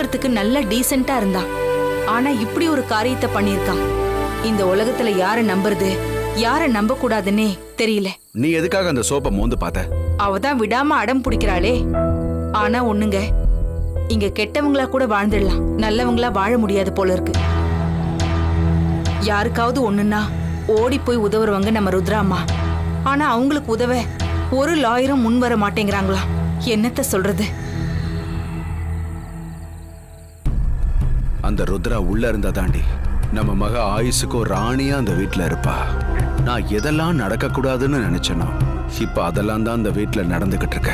பாக்குறதுக்கு நல்ல டீசெண்டா இருந்தான் ஆனா இப்படி ஒரு காரியத்தை பண்ணியிருக்கான். இந்த உலகத்துல யார நம்புறது யார நம்ப கூடாதுன்னே தெரியல. நீ எதுக்காக அந்த சோப்பை மோந்து பார்த்த? அவ தான் விடாம அடம் பிடிக்கிறாளே. ஆனா ஒண்ணுங்க இங்க கெட்டவங்களா கூட வாழ்ந்துடலாம். நல்லவங்களா வாழ முடியாது போல இருக்கு. யாருக்காவது ஒண்ணுன்னா ஓடி போய் உதவுறவங்க நம்ம ருத்ராம்மா ஆனா அவங்களுக்கு உதவ ஒரு லாயரும் முன் வர மாட்டேங்கிறாங்களா என்னத்த சொல்றது? அந்த ருத்ரா உள்ள இருந்தா தாண்டி. நம்ம மக ஆயுசுக்கும் ராணியா அந்த வீட்டுல இருப்பா. நான் எதெல்லாம் நடக்கக்கூடாதுன்னு நினைச்சேனோ இப்ப அதெல்லாம் தான் அந்த வீட்டுல நடந்துகிட்டு இருக்க.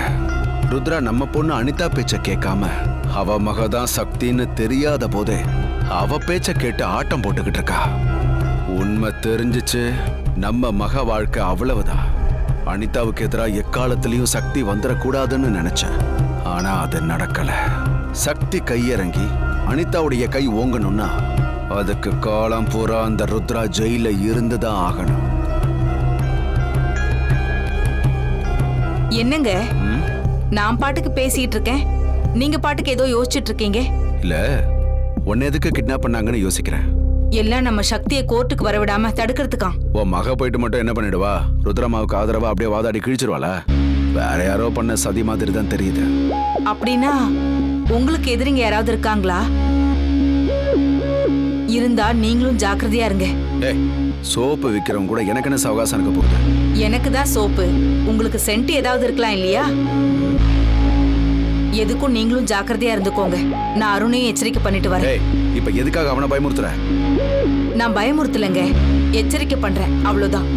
ருத்ரா நம்ம பொண்ணு அனிதா பேச்ச கேட்காம அவ மக தான் சக்தின்னு தெரியாத போதே அவ பேச்ச கேட்டு ஆட்டம் போட்டுக்கிட்டு இருக்கா. உண்மை தெரிஞ்சுச்சு நம்ம மக வாழ்க்கை அவ்வளவுதான். அனிதாவுக்கு எதிராக எக்காலத்திலையும் சக்தி வந்துடக்கூடாதுன்னு நினைச்சேன். ஆனா அது நடக்கல. சக்தி கையிறங்கி அனிதாவுடைய கை ஓங்கணும்னா அதுக்கு காலம் பூரா அந்த ருத்ரா ஜெயில இருந்துதான் ஆகணும். என்னங்க? நான் பாட்டுக்கு பேசிட்டு இருக்கேன் நீங்க பாட்டுக்கு ஏதோ யோசிச்சுட்டு இருக்கீங்க இல்ல உன்னை எதுக்கு கிட்னாப் பண்ணாங்கன்னு யோசிக்கிறேன். எல்லாம் நம்ம சக்தியை கோர்ட்டுக்கு வரவிடாம தடுக்கிறதுக்காம். உன் மக போயிட்டு மட்டும் என்ன பண்ணிடுவா? ருத்ரமாவுக்கு ஆதரவா அப்படியே வாதாடி கிழிச்சிருவாளா? வேற யாரோ பண்ண சதி மாதிரி தான் தெரியுது. அப்படின்னா உங்களுக்கு எதிரிங்க யாராவது இருக்காங்களா? இருந்தா நீங்களும் ஜாக்கிரதையா இருங்க. சோப்பு விற்கிறவங்க கூட எனக்கு என்ன சவகாசம் இருக்க போகுது? எனக்கு தான் சோப்பு. உங்களுக்கு சென்ட் ஏதாவது இருக்கலாம் இல்லையா? எதுக்கும் நீங்களும் ஜாக்கிரதையா இருந்துக்கோங்க. நான் அருணையும் எச்சரிக்கை பண்ணிட்டு வரேன். இப்ப எதுக்காக அவனை பயமுறுத்துற? நான் பயமுறுத்தலைங்க. எச்சரிக்கை பண்றேன். அவ்வளவுதான்.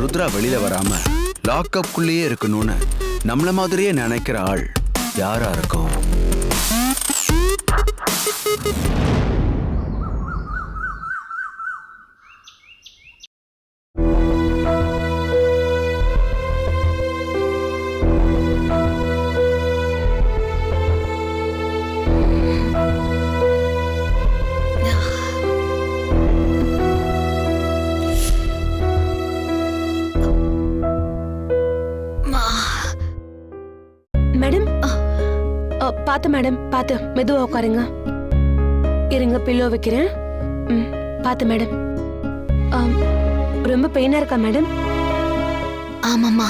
ருத்ரா வெளியில வராம லாக்அப்குள்ளேயே இருக்கணும்னு நம்மள மாதிரியே நினைக்கிற ஆள் யாரா இருக்கும்? அ, பாத்து மேடம் பாத்து மெதுவா உட்காருங்க. இருங்க பில்லோ வைக்கிறேன். ம் பாத்து மேடம் ரொம்ப பெயினா இருக்கா மேடம் ஆமாம்மா.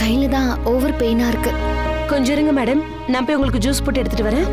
கையில தான் ஓவர் பெயினா இருக்கு. கொஞ்சம் இருங்க மேடம் நான் போய் உங்களுக்கு ஜூஸ் போட்டு எடுத்துட்டு வரேன்.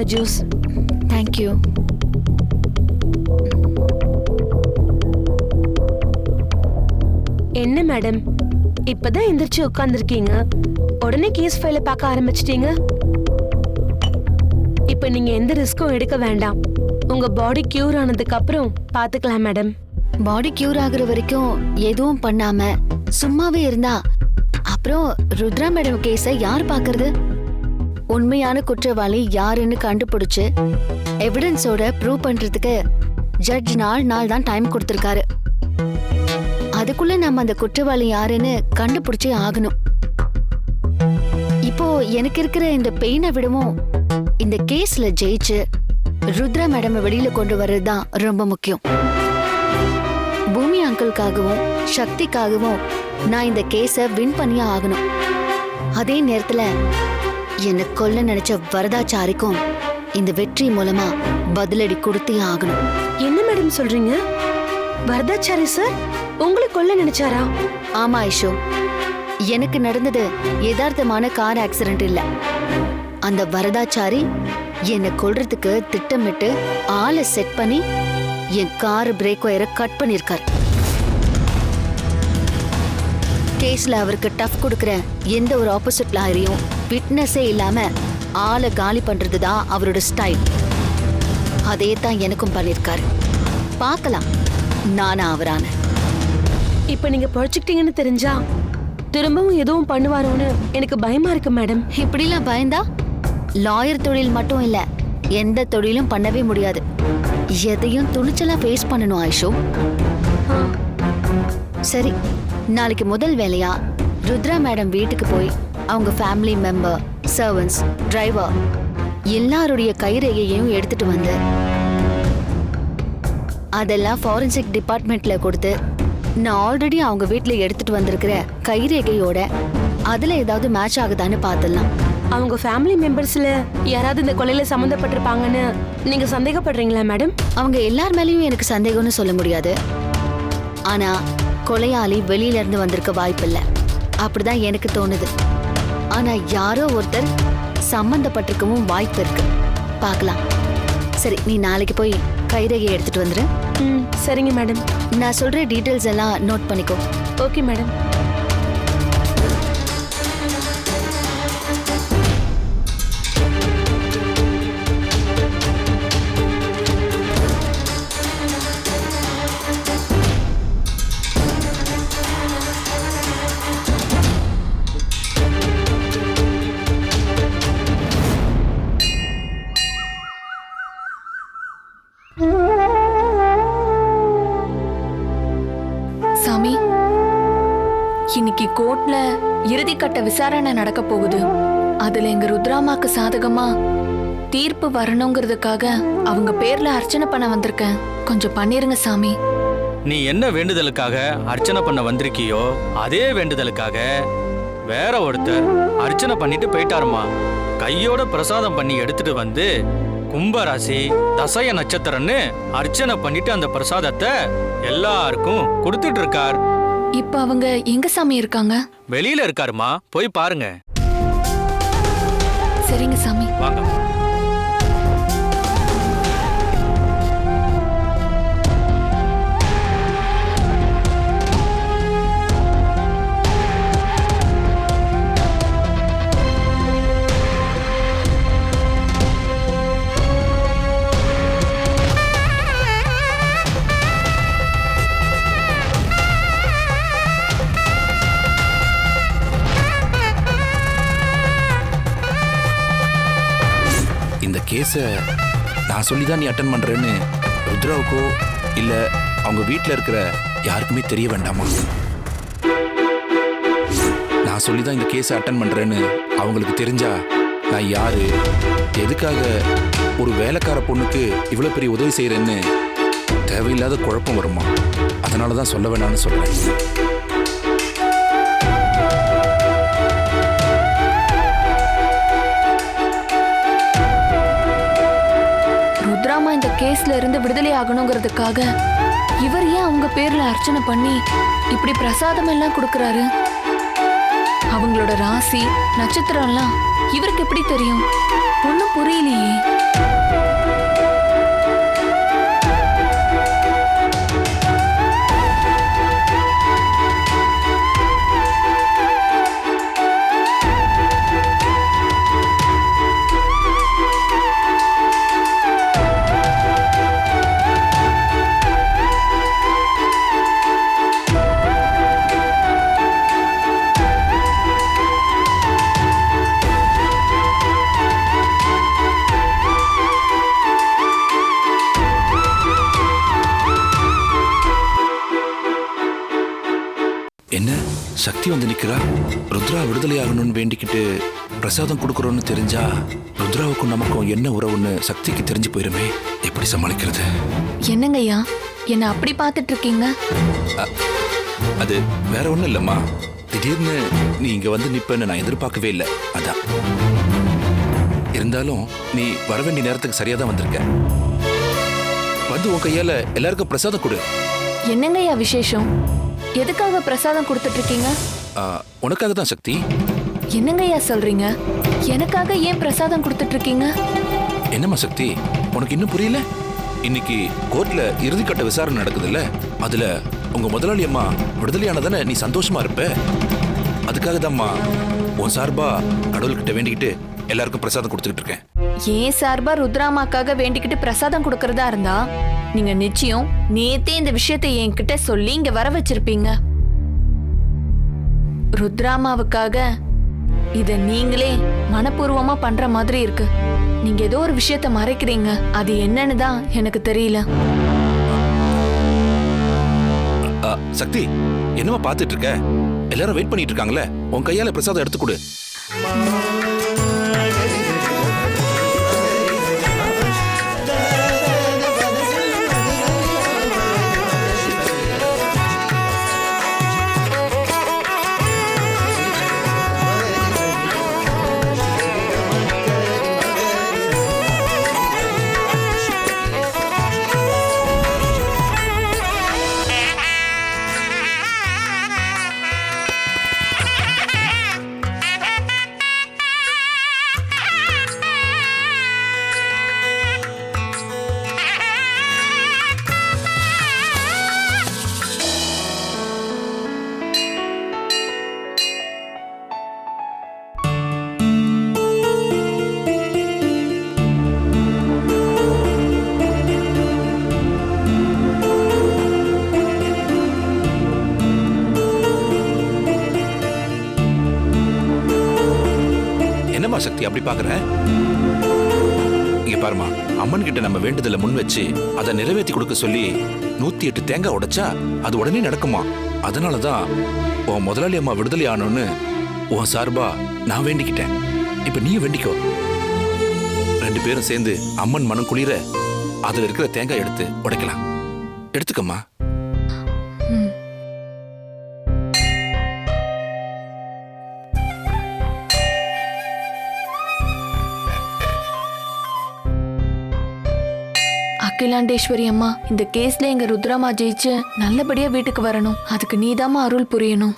இந்தாங்க ஜூஸ். தேங்க்யூ என்ன மேடம்? இப்பதான் எந்திரிச்சு உட்கார்ந்துருக்கீங்க. உடனே கேஸ் ஃபைல பார்க்க ஆரம்பிச்சிட்டீங்க? இப்ப நீங்க எந்த ரிஸ்க்கும் எடுக்க வேண்டாம். உங்க பாடி கியூர் ஆனதுக்கு அப்புறம் பாத்துக்கலாம் மேடம் பாடி கியூர் ஆகுற வரைக்கும் எதுவும் பண்ணாம சும்மாவே இருந்தா அப்புறம் ருத்ரா மேடம் கேஸ யார் பாக்குறது? உண்மையான குற்றவாளி யாருன்னு கண்டுபிடிச்சு எவிடன்ஸோட ப்ரூவ் பண்றதுக்கு ஜட்ஜ் நாலு நாள் தான் டைம் கொடுத்துருக்காரு. அதுக்குள்ள நம்ம அந்த குற்றவாளி யாருன்னு கண்டுபிடிச்சே ஆகணும். இப்போ எனக்கு இருக்கிற இந்த பெயினை விடவும் இந்த கேஸ்ல ஜெயிச்சு ருத்ரா மேடம் வெளியில கொண்டு வர்றது தான் ரொம்ப முக்கியம். பூமி அங்கிள்காகவும் சக்திக்காகவும் நான் இந்த கேஸை வின் பண்ணியே ஆகணும். அதே நேரத்துல என்ன கொல்ல நினைச்ச வரதாச்சாரிக்கும் இந்த வெற்றி மூலமா பதிலடி கொடுத்தே ஆகணும். என்ன மேடம் சொல்றீங்க? வரதாச்சாரி சார் உங்களை கொல்ல நினைச்சாரா? ஆமா ஐஷோ. எனக்கு நடந்தது யதார்த்தமான கார் ஆக்சிடென்ட் இல்ல. அந்த வரதாச்சாரி என்னை கொல்றதுக்கு திட்டமிட்டு ஆளை செட் பண்ணி என் கார் பிரேக் ஒயரை கட் பண்ணிருக்காரு. கேஸ்ல அவருக்கு டஃப் கொடுக்கிற எந்த ஒரு ஆப்போசிட் லாயரையும் விட்னஸே இல்லாம ஆளை காலி பண்றது தான் அவரோட ஸ்டைல் அதே தான் எனக்கும் பண்ணிருக்காரு. பார்க்கலாம். நானா அவரான. இப்ப நீங்க பொழைச்சுக்கிட்டீங்கன்னு தெரிஞ்சா திரும்பவும் எதுவும் பண்ணுவாரோன்னு எனக்கு பயமா இருக்கு மேடம். இப்படிலாம் பயந்தா? லாயர் தொழில் மட்டும் இல்ல எந்த தொழிலும் பண்ணவே முடியாது. எதையும் துணிச்சலா ஃபேஸ் பண்ணணும் ஆயிஷு. சரி நாளைக்கு முதல் வேலையா? ருத்ரா மேடம் வீட்டுக்கு போய் அவங்க ஃபேமிலி மெம்பர் சர்வன்ஸ் டிரைவர் எல்லாருடைய கைரேகையையும் எடுத்துட்டு வந்து அதெல்லாம் ஃபாரன்சிக் டிபார்ட்மெண்ட்ல கொடுத்து நான் ஆல்ரெடி அவங்க வீட்ல எடுத்துட்டு வந்திருக்கிற கைரேகையோட அதுல ஏதாவது மேட்ச் ஆகுதான்னு பார்த்துடலாம் அவங்க ஃபேமிலி மெம்பர்ஸ்ல யாராவது இந்த கொலையில சம்மந்தப்பட்டிருப்பாங்கன்னு நீங்க சந்தேகப்படுறீங்களா மேடம் அவங்க எல்லார் மேலயும் எனக்கு சந்தேகம்னு சொல்ல முடியாது. ஆனா கொலையாளி வெளியில இருந்து வந்திருக்க வாய்ப்பில்ல. அப்படிதான் எனக்கு தோணுது. ஆனா யாரோ ஒருத்தர் சம்பந்தப்பட்டிருக்கவும் வாய்ப்பு இருக்கு. பார்க்கலாம். சரி நீ நாளைக்கு போய் கைரேகை எடுத்துட்டு வந்துரு. ம் சரிங்க மேடம். நான் சொல்ற டீடைல்ஸ் எல்லாம் நோட் பண்ணிக்கோ. Okay madam. சாமி இன்னைக்கு கோர்ட்ல இறுதிக்கட்ட விசாரணை நடக்க போகுது. அதுல எங்க ருத்ராமாக்கு சாதகமா தீர்ப்பு வரணுங்கிறதுக்காக அவங்க பேர்ல அர்ச்சனை பண்ண வந்திருக்கேன். கொஞ்சம் பண்ணிருங்க சாமி. நீ என்ன வேண்டுதலுக்காக அர்ச்சனை பண்ண வந்திருக்கியோ அதே வேண்டுதலுக்காக வேற ஒருத்தர் அர்ச்சனை பண்ணிட்டு போயிட்டாருமா. கையோட பிரசாதம் பண்ணி எடுத்துட்டு வந்து கும்பராசி தசய நட்சத்திரம்னு அர்ச்சனை பண்ணிட்டு அந்த பிரசாதத்தை எல்லாருக்கும் கொடுத்துட்டு இருக்கார் இப்ப அவங்க எங்க சாமி இருக்காங்க? வெளியில இருக்காருமா போய் பாருங்க. சரிங்க சாமி. சொல்லி தான் நீ அட்டன் பண்ணுறேன்னு ருத்ராவுக்கோ இல்லை அவங்க வீட்டில் இருக்கிற யாருக்குமே தெரிய வேண்டாமா? நான் சொல்லி தான் இந்த கேஸை அட்டன் பண்ணுறேன்னு அவங்களுக்கு தெரிஞ்சா நான் யாரு? எதுக்காக ஒரு வேலைக்கார பொண்ணுக்கு இவ்வளோ பெரிய உதவி செய்கிறேன்னு தேவையில்லாத குழப்பம் வருமா? அதனால தான் சொல்ல வேணாம்னு சொல்கிறேன் கேஸ்ல இருந்து விடுதலை ஆகணுங்கிறதுக்காக இவர் ஏன் அவங்க பேர்ல அர்ச்சனை பண்ணி இப்படி பிரசாதம் எல்லாம் கொடுக்கறாரு? அவங்களோட ராசி நட்சத்திரம் எல்லாம் இவருக்கு எப்படி தெரியும்? ஒண்ணும் புரியலையே. நிக்கிறா ருத்ரா விடுதலை ஆகணும்னு வேண்டிக்கிட்டு பிரசாதம் கொடுக்குறோன்னு தெரிஞ்சா ருத்ராவுக்கும் நமக்கும் என்ன உறவுன்னு சக்திக்கு தெரிஞ்சு போயிருமே. எப்படி சமாளிக்கிறது? என்னங்கய்யா என்ன அப்படி பார்த்துட்டு இருக்கீங்க அது வேற ஒண்ணும் இல்லம்மா. திடீர்னு நீ இங்க வந்து நிப்பன்னு நான் எதிர்பார்க்கவே இல்லை. அதான். இருந்தாலும் நீ வர வேண்டிய நேரத்துக்கு சரியா தான் வந்திருக்க. வந்து உன் கையால எல்லாருக்கும் பிரசாதம் கொடு. என்னங்கய்யா விசேஷம்? எதுக்காக பிரசாதம் கொடுத்துட்டு இருக்கீங்க உனக்காக தான் சக்தி. என்னங்கய்யா சொல்றீங்க? எனக்காக ஏன் பிரசாதம் கொடுத்துட்டு இருக்கீங்க என்னம்மா சக்தி உனக்கு இன்னும் புரியல? இன்னைக்கு கோர்ட்ல இறுதிக்கட்ட விசாரணை நடக்குதுல்ல? அதுல உங்க முதலாளி அம்மா விடுதலையானதானே நீ சந்தோஷமா இருப்ப? அதுக்காக தான்மா உன் சார்பா கடவுள்கிட்ட வேண்டிக்கிட்டு எல்லாருக்கும் பிரசாதம் கொடுத்துக்கிட்டு இருக்கேன் ஏன் சார்பா ருத்ராமாக்காக வேண்டிக்கிட்டு பிரசாதம் கொடுக்கறதா இருந்தா? நீங்க நிச்சயம் நேத்தே இந்த விஷயத்தை என்கிட்ட சொல்லி இங்க வர வச்சிருப்பீங்க. ருத்ராமாவுக்காக இத நீங்களே மனப்பூர்வமா பண்ற மாதிரி இருக்கு. நீங்க ஏதோ ஒரு விஷயத்த மறைக்கிறீங்க. அது என்னன்னு தான் எனக்கு தெரியல. சக்தி என்னமா பாத்துட்டு இருக்க? எல்லாரும் வெயிட் பண்ணிட்டு இருக்காங்களே? உன் கையால பிரசாதம் எடுத்து கொடு. என்னம்மா சக்தி அப்படி பாக்குற இங்க பாருமா அம்மன் கிட்ட நம்ம வேண்டுதலை முன் வச்சு அதை நிறைவேற்றி கொடுக்க சொல்லி நூத்தி எட்டு தேங்காய் உடைச்சா அது உடனே நடக்குமா? அதனாலதான் உன் முதலாளி அம்மா விடுதலை ஆனோன்னு உன் சார்பா நான் வேண்டிக்கிட்டேன். இப்ப நீ வேண்டிக்கோ. ரெண்டு பேரும் சேர்ந்து அம்மன் மனம் குளிர அதுல இருக்கிற தேங்காய் எடுத்து உடைக்கலாம். எடுத்துக்கம்மா. அகிலாண்டேஸ்வரி அம்மா இந்த கேஸ்ல எங்க ருத்ராமா ஜெயிச்சு நல்லபடியா வீட்டுக்கு வரணும். அதுக்கு நீதாம்மா அருள் புரியணும்.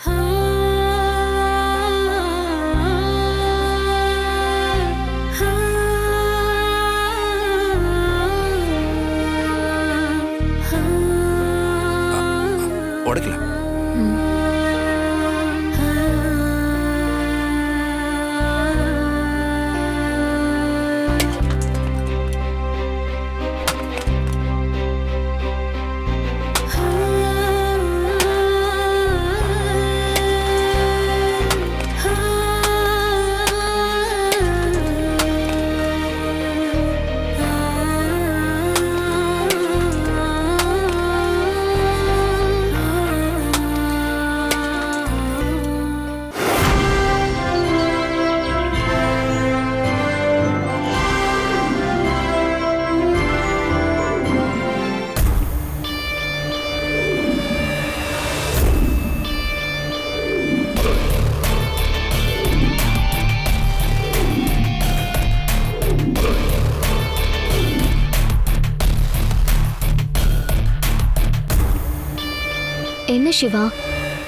சிவா.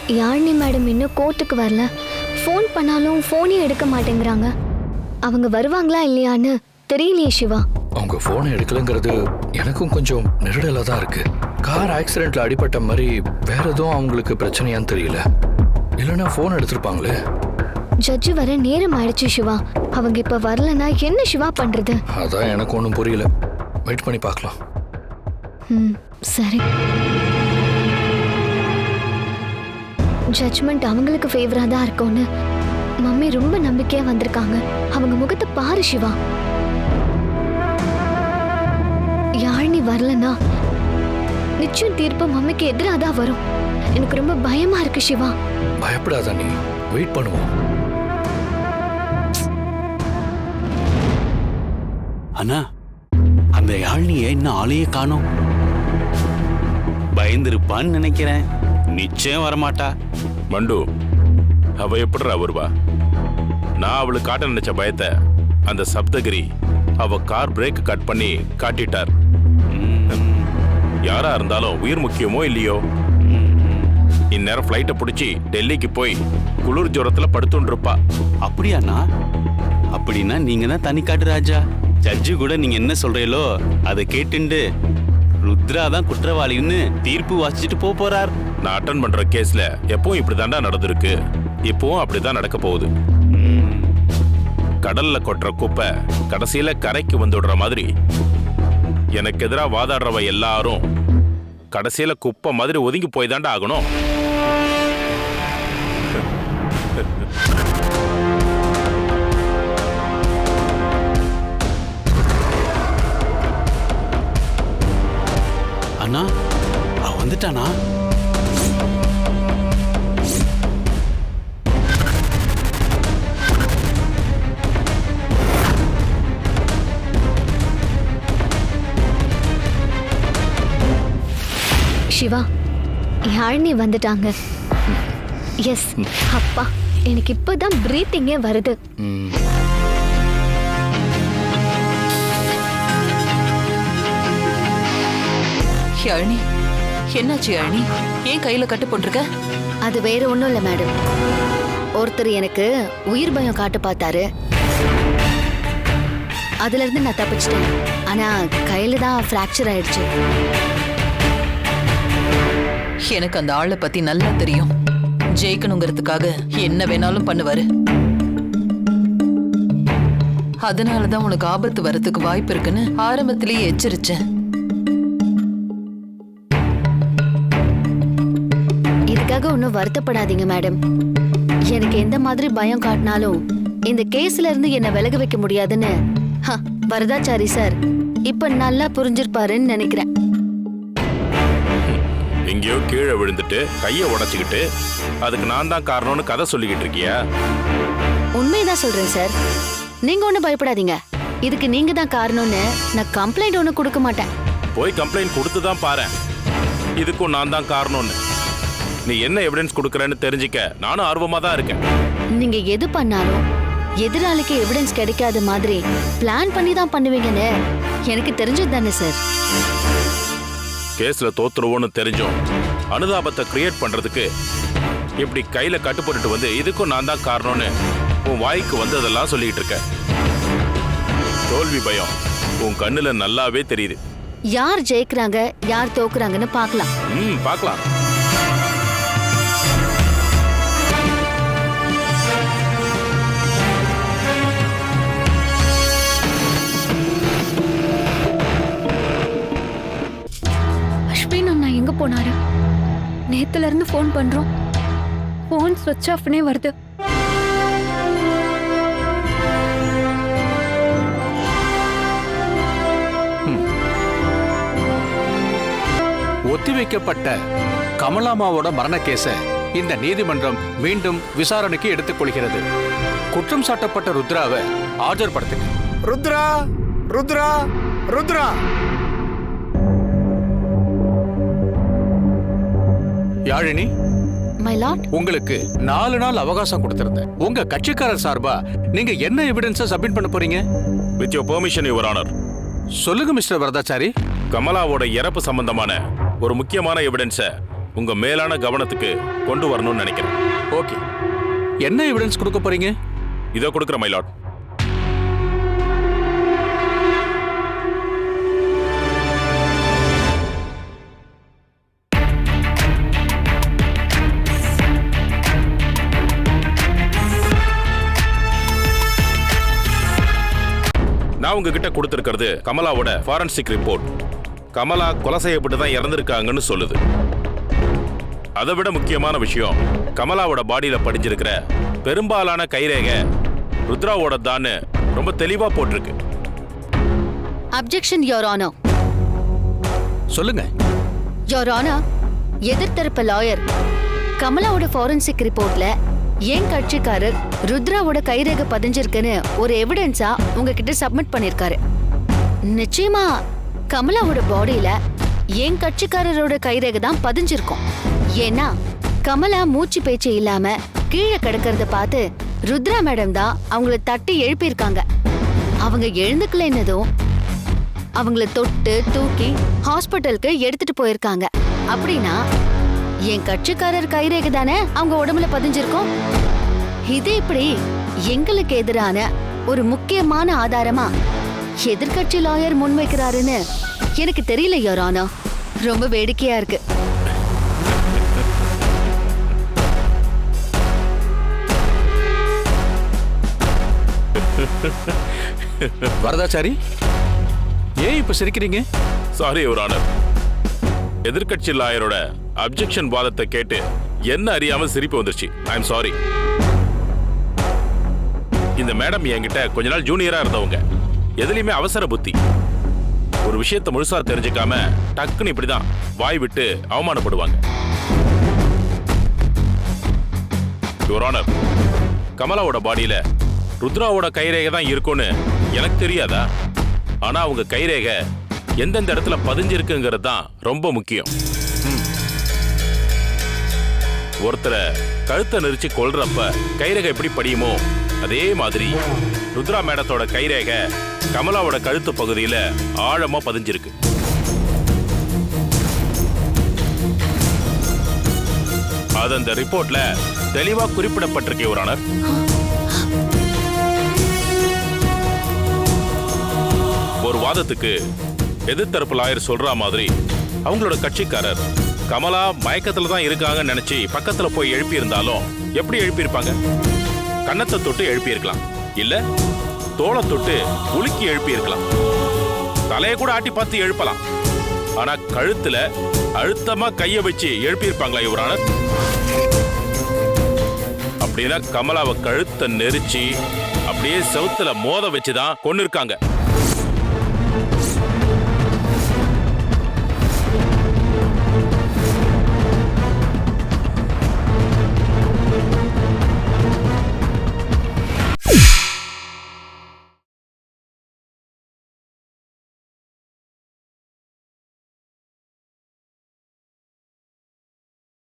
யாழினி மேடம் இன்னும் கோர்ட்டுக்கு வரல. ஃபோன் பண்ணாலும் ஃபோனே எடுக்க மாட்டேங்கிறாங்க. அவங்க வருவாங்களா இல்லையான்னு தெரியலையே சிவா. அவங்க ஃபோனை எடுக்கலங்கிறது எனக்கும் கொஞ்சம் நெருடலாக தான் இருக்கு. கார் ஆக்சிடென்ட்ல அடிபட்ட மாதிரி வேற எதுவும் அவங்களுக்கு பிரச்சனையான்னு தெரியல. இல்லைன்னா ஃபோன் எடுத்திருப்பாங்களே. ஜட்ஜு வர நேரம் ஆயிடுச்சு சிவா. அவங்க இப்ப வரலனா என்ன சிவா பண்றது? அதான் எனக்கு ஒன்றும் புரியல. வெயிட் பண்ணி பார்க்கலாம். ம் சரி. ஜட்ஜ்மெண்ட் அவங்களுக்கு ஃபேவரா தான் இருக்கும்னு. மம்மி ரொம்ப நம்பிக்கையா வந்திருக்காங்க. அவங்க முகத்தை பாரு சிவா. யாழினி வரலனா? நிச்சயம் தீர்ப்பு மம்மிக்கு எதிராக தான் வரும். எனக்கு ரொம்ப பயமா இருக்கு சிவா. பயப்படாத நீ வெயிட் பண்ணுவோம். அண்ணா அந்த யாழ்னிய இன்னும் ஆளையே காணோம். பயந்திருப்பான்னு நினைக்கிறேன். நிச்சயம் வரமாட்டா. மண்டு அவ எப்படிடா வருவா? நான் அவளுக்கு காட்ட நினைச்ச பயத்தை அந்த சப்தகிரி அவ கார் பிரேக் கட் பண்ணி காட்டிட்டார். யாரா இருந்தாலும் உயிர் முக்கியமோ இல்லையோ? இந்நேரம் ஃப்ளைட்டை பிடிச்சி டெல்லிக்கு போய் குளிர் ஜுரத்துல படுத்துன்னு இருப்பா அப்படியாண்ணா? அப்படின்னா நீங்க தான் தனிக்காட்டு ராஜா. ஜட்ஜு கூட நீங்க என்ன சொல்றீங்களோ அதை கேட்டுண்டு ருத்ரா தான் குற்றவாளின்னு தீர்ப்பு வாசிச்சுட்டு போறார். நான் அட்டன் பண்ற கேஸ்ல எப்பவும் இப்படிதாண்டா நடந்திருக்கு. இப்பவும் அப்படிதான் நடக்க போகுது. கடல்ல கொட்டுற குப்பை கடைசியில கரைக்கு வந்துடுற மாதிரி. எனக்கு எதிராக வாதாடுறவ எல்லாரும் கடைசியில குப்பை மாதிரி ஒதுங்கி போய் தாண்டா ஆகணும். அண்ணா அவன் வந்துட்டானா? சிவா யாழினி வந்துட்டாங்க. எஸ் அப்பா எனக்கு இப்பதான் பிரீத்திங்கே வருது. யாழினி என்னாச்சு யாழினி? ஏன் கையில கட்டு போட்டிருக்க? அது வேற ஒண்ணும் இல்ல மேடம் ஒருத்தர் எனக்கு உயிர் பயம் காட்ட பார்த்தாரு. அதுல இருந்து நான் தப்பிச்சிட்டேன். ஆனா கையில தான் ஃப்ராக்சர் ஆயிடுச்சு. எனக்கு அந்த ஆளை பத்தி நல்லா தெரியும். ஜெயிக்கணுங்கிறதுக்காக என்ன வேணாலும் பண்ணுவாரு. அதனாலதான் உனக்கு ஆபத்து வரதுக்கு வாய்ப்பு இருக்குன்னு ஆரம்பத்திலேயே எச்சரிச்சேன். இதுக்காக ஒன்றும் வருத்தப்படாதீங்க மேடம். எனக்கு எந்த மாதிரி பயம் காட்டினாலும் இந்த கேஸ்ல இருந்து என்ன விலக வைக்க முடியாதுன்னு வரதாச்சாரி சார். இப்ப நல்லா புரிஞ்சிருப்பாருன்னு நினைக்கிறேன். எங்கேயோ கீழே விழுந்துட்டு கையை உடைச்சுக்கிட்டு அதுக்கு நான் தான் காரணம்னு கதை சொல்லிக்கிட்டு இருக்கியா? உண்மைதான் சொல்றேன் சார். நீங்க ஒன்றும் பயப்படாதீங்க. இதுக்கு நீங்க தான் காரணம்னு நான் கம்ப்ளைண்ட் ஒன்றும் கொடுக்க மாட்டேன். போய் கம்ப்ளைண்ட் கொடுத்து தான் பாரு இதுக்கும் நான் தான் காரணம்னு. நீ என்ன எவிடன்ஸ் கொடுக்கறன்னு தெரிஞ்சுக்க. நானும் ஆர்வமா தான் இருக்கேன். நீங்க எது பண்ணாலும் எதிராளிக்கு எவிடன்ஸ் கிடைக்காத மாதிரி பிளான் பண்ணி தான் பண்ணுவீங்கன்னு எனக்கு தெரிஞ்சது தானே சார். கேஸ்ல தோத்துருவோன்னு தெரிஞ்சும் அனுதாபத்தை கிரியேட் பண்றதுக்கு இப்படி கையில கட்டுப்பட்டுட்டு வந்து இதுக்கும் நான் தான் காரணம்னு உன் வாய்க்கு வந்ததெல்லாம் சொல்லிட்டு இருக்க. தோல்வி பயம். உன் கண்ணுல நல்லாவே தெரியுது. யார் ஜெயிக்கிறாங்க யார் தோக்குறாங்கன்னு பார்க்கலாம். ம் பார்க்கலாம். எங்க போனாரு? நேத்துல இருந்து ஃபோன் பண்றோம். ஃபோன் ஸ்விட்ச் ஆஃப்னே வருது. ஒத்திவைக்கப்பட்ட கமலாமாவோட மரண கேஸ இந்த நீதிமன்றம் மீண்டும் விசாரணைக்கு எடுத்துக்கொள்கிறது குற்றம் சாட்டப்பட்ட ருத்ராவை ஆஜர்படுத்துங்க ருத்ரா ருத்ரா ருத்ரா! யாழினி? மை லாட் உங்களுக்கு நாலு நாள் அவகாசம் கொடுத்திருந்தேன். உங்க கட்சிக்காரர் சார்பா நீங்க என்ன எவிடன்ஸ சப்மிட் பண்ண போறீங்க? With your permission your honour சொல்லுங்க மிஸ்டர் வரதாச்சாரி கமலாவோட இறப்பு சம்பந்தமான ஒரு முக்கியமான எவிடன்ஸை உங்க மேலான கவனத்துக்கு கொண்டு வரணும்னு நினைக்கிறேன். ஓகே என்ன எவிடன்ஸ் கொடுக்க போறீங்க? இதோ கொடுக்குற மைலாட் நான் உங்ககிட்ட கொடுத்துருக்கிறது கமலாவோட ஃபாரன்சிக் ரிப்போர்ட் கமலா கொலை செய்யப்பட்டு தான் இறந்திருக்காங்கன்னு சொல்லுது. அதை விட முக்கியமான விஷயம் கமலாவோட பாடியில படிஞ்சிருக்கிற பெரும்பாலான கைரேகை ருத்ராவோட தான் ரொம்ப தெளிவா போட்டிருக்கு. அப்ஜெக்ஷன் யோர் ஆனோ சொல்லுங்க. யோர் ஆனா எதிர்த்தரப்பு லாயர் கமலாவோட ஃபாரன்சிக் ரிப்போர்ட்ல என் கட்சிக்காரர் ருத்ராவோட கைரேகை பதிஞ்சிருக்குன்னு ஒரு எவிடன்ஸா உங்ககிட்ட சப்மிட் பண்ணிருக்காரு. நிச்சயமா கமலாவோட பாடியில என் கட்சிக்காரரோட கைரேகை தான் பதிஞ்சிருக்கும்? ஏன்னா கமலா மூச்சு பேச்சு இல்லாம கீழே கிடக்கிறத பார்த்து ருத்ரா மேடம் தான் அவங்கள தட்டி எழுப்பியிருக்காங்க. அவங்க எழுந்துக்கலைன்னதும் அவங்கள தொட்டு தூக்கி ஹாஸ்பிட்டலுக்கு எடுத்துட்டு போயிருக்காங்க. அப்படின்னா என் கட்சிக்காரர் கைரேகை தானே அவங்க உடம்புல பதிஞ்சிருக்கும்? இது இப்படி எங்களுக்கு எதிரான ஒரு முக்கியமான ஆதாரமா எதிர்க்கட்சி லாயர் முன்வைக்கிறாருன்னு எனக்கு தெரியல யோரானா ரொம்ப வேடிக்கையா இருக்கு. வரதாச்சாரி? ஏன் இப்ப சிரிக்கிறீங்க? சாரி யுவர் ஆனர் எதிர்க்கட்சி லாயரோட அப்ஜெக்ஷன் வாதத்தை கேட்டு என்ன அறியாம சிரிப்பு வந்துருச்சு. ஐ எம் சாரி இந்த மேடம் என்கிட்ட கொஞ்ச நாள் ஜூனியரா இருந்தவங்க. எதுலையுமே அவசர புத்தி. ஒரு விஷயத்தை முழுசா தெரிஞ்சுக்காம டக்குன்னு இப்படிதான் வாய் விட்டு அவமானப்படுவாங்க. யுவர் ஆனர் கமலாவோட பாடியில ருத்ராவோட கைரேகை தான் இருக்கும்னு எனக்கு தெரியாதா? ஆனா அவங்க கைரேகை எந்தெந்த இடத்துல பதிஞ்சிருக்குங்கிறது தான் ரொம்ப முக்கியம். ஒருத்தரை கழுத்தை நெரிச்சு கொல்றப்ப கைரேகை எப்படி படியுமோ அதே மாதிரி ருத்ரா மேடத்தோட கைரேகை கமலாவோட கழுத்து பகுதியில ஆழமா பதிஞ்சிருக்கு. அது அந்த ரிப்போர்ட்ல தெளிவா குறிப்பிடப்பட்டிருக்கு யுவரானர் ஒரு வாதத்துக்கு எதிர்த்தரப்பு லாயர் சொல்ற மாதிரி அவங்களோட கட்சிக்காரர் கமலா மயக்கத்துல தான் இருக்காங்கன்னு நினைச்சு பக்கத்துல போய் எழுப்பி இருந்தாலும் எப்படி எழுப்பியிருப்பாங்க? கன்னத்தை தொட்டு எழுப்பியிருக்கலாம். இல்ல தோலை தொட்டு உலுக்கி எழுப்பியிருக்கலாம். தலையை கூட ஆட்டி பார்த்து எழுப்பலாம். ஆனா கழுத்துல அழுத்தமா கைய வச்சு எழுப்பியிருப்பாங்களா இவரானர் அப்படின்னா கமலாவை கழுத்தை நெரிச்சு அப்படியே செவுத்துல மோத வச்சுதான் கொண்டு இருக்காங்க